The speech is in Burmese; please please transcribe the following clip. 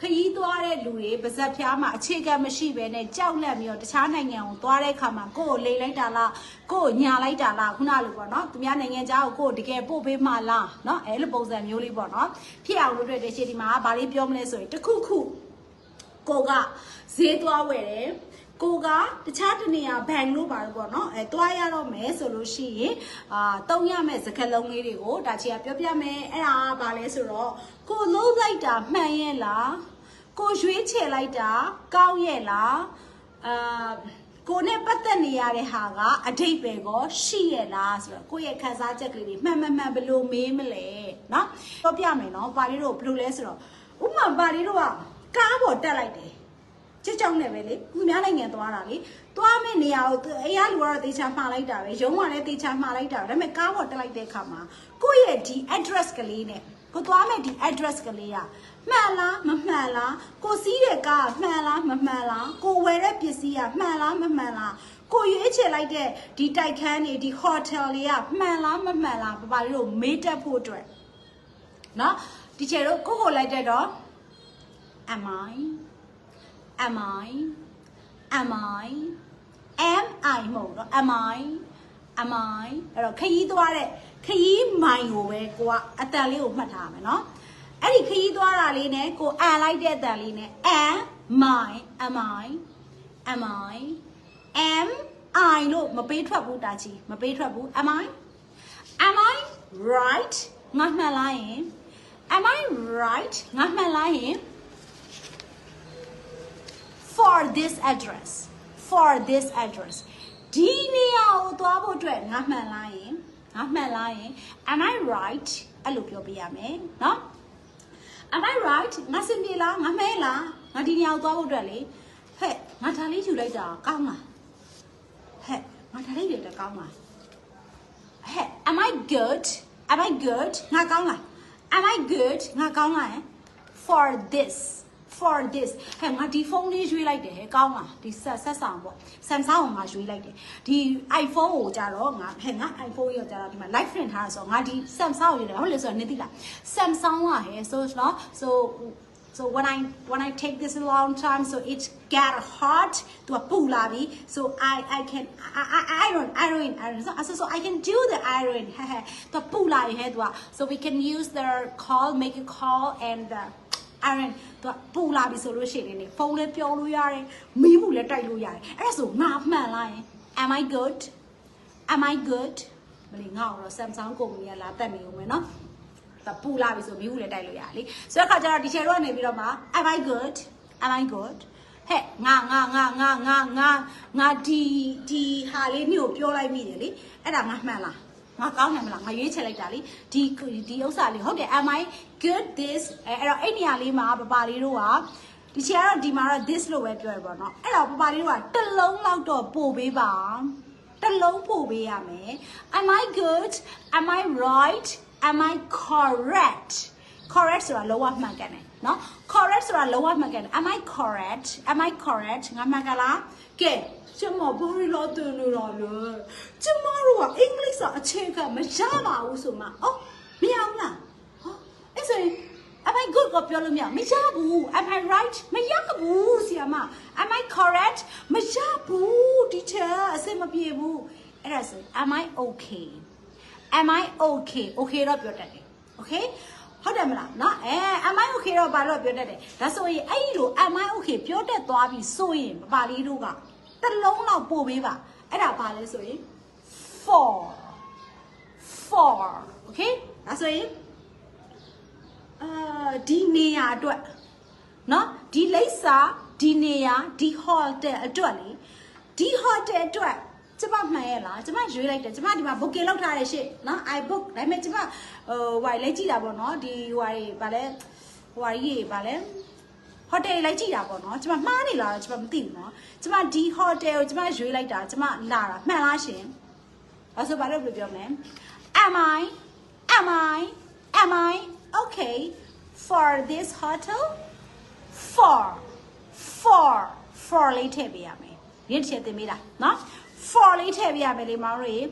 ခရီးသွားတဲ့လူတွေပါဇက်ဖျားမှာအခြေခံမရှိဘဲနဲ့ကြောက်လန့်ပြီးတော့တခြားနိုင်ငံကိုသွားတဲ့အခါမှာကိုယ့်ကိုလိန်လိုက်တာလားကိုယ့်ကိုညာလိုက်တာလားခုနလိုပေါ့နော်သူများနိုင်ငံခြားကိုကိုယ့်ကိုတကယ်ပို့ပေးမှလားနော်အဲလိုပုံစံမျိုးလေးပေါ့နော်ဖြစ်အောင်လုပ်တဲ့တရှိဒီမှာဗာလေးပြောမလဲဆိုရင်တစ်ခုခုကိုကဈေးသွားဝယ်တယ် ကိုကတခြားတနေရာဘဏ်လို့ပါလို့ပေါ့နော်အဲသွားရတော့မယ်ဆိုလို့ရှိရင်အာတုံးရမယ်စကလုံးလေးတွေကိုဒါချီကပြောပြမယ်အဲ့ဒါကဘာလဲဆိုတော့ကိုလုံးလိုက်တာမှန်ရဲ့လားကိုရွေးချယ်လိုက်တာကောင်းရဲ့လားအာကိုနဲ့ပတ်သက်နေရတဲ့ဟာကအတိတ်ပဲကောရှိရဲ့လားဆိုတော့ကိုယ့်ရဲ့ခံစားချက်ကလေးတွေမှန်မှန်မှန်ဘယ်လိုမေးမလဲเนาะပြောပြမယ်เนาะပါလေးတို့ဘယ်လိုလဲဆိုတော့ဥပမာပါလေးတို့ကကားပေါ်တက်လိုက်တယ် ချစ်ကြောင်နဲ့ပဲလေသူများနိုင်ငံသွားတာလေသွားမယ့်နေရာကိုသူအေးရလူကတော့တေချာမှားလိုက်တာပဲရုံးကလည်းတေချာမှားလိုက်တာပဲဒါပေမဲ့ကားပေါ်တက်လိုက်တဲ့အခါမှာကိုယ့်ရဲ့ဒီ address ကလေးနဲ့ကိုသွားမယ့်ဒီ address ကလေးကမှန်လားမမှန်လားကိုစီးတဲ့ကားကမှန်လားမမှန်လားကိုဝယ်တဲ့ပစ္စည်းကမှန်လားမမှန်လားကိုရွေးချယ်လိုက်တဲ့ဒီတိုက်ခန်းတွေဒီ hotel တွေကမှန်လားမမှန်လားပပလေးတို့မေးတတ်ဖို့အတွက်နော်ဒီချေတို့ကိုကိုလိုက်တဲ့တော့ am i am i am i am i မဟုတ်တော့ am i am i အဲ့တော့ခရီးသွားတဲ့ခရီးမိုင်ကိုပဲကိုကအတန်လေးကိုမှတ်ထားရမယ်နော်အဲ့ဒီခရီးသွားတာလေးနဲ့ကိုအန်လိုက်တဲ့အတန်လေးနဲ့ am i am i am i am i လို့မပေးထွက်ဘူးတာချီမပေးထွက်ဘူး am i am i right ငါမှန်လားယင် am i right ငါမှန်လားယင် for this address for this address ဒီနေရာကိုသွားဖို့အတွက်ငါမှန်လားယင်ငါမှန်လားယင် am i right အဲ့လိုပြောပြရမယ်เนาะ am i right ငါစင်ပြေလားငါမဲလားငါဒီနေရာကိုသွားဖို့အတွက်လေဟဲ့ငါဒါလေးယူလိုက်တာကောင်းလားဟဲ့ငါဒါလေးယူလိုက်တာကောင်းလားဟဲ့ am i good am i good ငါကောင်းလား am i good ငါကောင်းလား for this for this ဟဲ့ငါဒီဖုန်းလေးရွေးလိုက်တယ်ဟဲ့ကောင်းလားဒီဆက်ဆက်ဆောင်ပေါ့ Samsung ကိုငါရွေးလိုက်တယ်ဒီ iPhone ကိုကြတော့ငါဟဲ့ငါ iPhone ရောကြတော့ဒီမှာ live print ထားတာဆိုတော့ငါဒီ Samsung ကိုရွေးတယ်ဟုတ်လေဆိုတော့နေသိလား Samsung ကဟဲ့ so နော် so so when i when i take this a long time so it get hot to a pull labi so i i can I, I iron iron iron so, so so i can do the iron to pull labi he to so we can use the call make a call and the iron သူပူလာပြီဆိုလို့ရှိရင်လေဖုန်းလည်းပြောလို့ရတယ်မီးဘူးလည်းတိုက်လို့ရတယ်အဲ့ဒါဆိုငါမှန်လားယင် am i good am i good မလီငါ့တော့ Samsung ကုမ္ပဏီကလာတက်နေဦးမယ်နော်တပူလာပြီဆိုမီးဘူးလည်းတိုက်လို့ရတယ်လေဆိုတော့ခါကျတော့ဒီချေတော့နေပြီးတော့မှ am i good am i good ဟဲ့ငါငါငါငါငါငါငါဒီဒီဟာလေးမျိုးပြောလိုက်မိတယ်လေအဲ့ဒါငါမှန်လားငါကောင်းတယ်မလားငါရွေးချယ်လိုက်တာလေဒီဒီဥစ္စာလေးဟုတ်တယ် am i good this အဲ့တော့အဲ့နေရာလေးမှာပပလေးတို့ကဒီချေကတော့ဒီမှာတော့ this လို့ပဲပြောရပါတော့အဲ့တော့ပပလေးတို့ကတလုံးလောက်တော့ပို့ပေးပါတလုံးပို့ပေးရမယ် am i good am i right am i correct correct ဆိုတာလောကမှန်ကန်တယ်နော် correct ဆိုတာလောကမှန်ကန်တယ် am i correct am i correct ငါမှန်ကန်လားကဲကျမဘာလို့တင်လို့ရလဲကျမတို့ကအင်္ဂလိပ်စာအခြေခံမရပါဘူးဆိုမှအော်မရဘူးလား ဆိုရင် am i good ကိုပြောလို့မရမရဘူး am i right မရဘူးဆီယမ am i correct မရဘူး teacher အဆင်မပြေဘူးအဲ့ဒါဆို am i okay am i okay okay တော့ပြောတတ်တယ် okay ဟုတ်တယ်မလားเนาะအဲ am i okay တော့ဘာလို့ပြောတတ်တယ်ဒါဆိုရင်အဲ့ဒီလို am i okay ပြောတတ်သွားပြီဆိုရင်ပပလေးတို့ကတစ်လုံးလောက်ပို့ပေးပါအဲ့ဒါဘာလဲဆိုရင် for for okay ဒါဆိုရင် အာဒီနေရာအတွက်เนาะဒီလိပ်စာဒီနေရာဒီ hotel အတွက်လေဒီ hotel အတွက်ကျမမှန်ရဲ့လားကျမရွေးလိုက်တယ်ကျမဒီမှာ booking လုပ်ထားတယ်ရှင့်เนาะ i book ဒါပေမဲ့ကျမဟိုဟိုလိုက်ကြည့်တာပေါ့เนาะဒီဟိုဟာတွေဗာလဲဟိုဟာကြီးဗာလဲဟိုတယ်လိုက်ကြည့်တာပေါ့နော်ကျမမှားနေလားကျမမသိဘူးနော်ကျမဒီဟိုတယ်ကိုကျမရွေးလိုက်တာကျမလာတာမှန်လားရှင်အဲဆိုဘာလို့ပြောမလဲ am i am i am i okay for this hotel for for for လေးထည့်ပေးရမယ်ရင်းချက်တင်ပေးတာနော် for လေးထည့်ပေးရမယ်လေမောင်တို့ရေ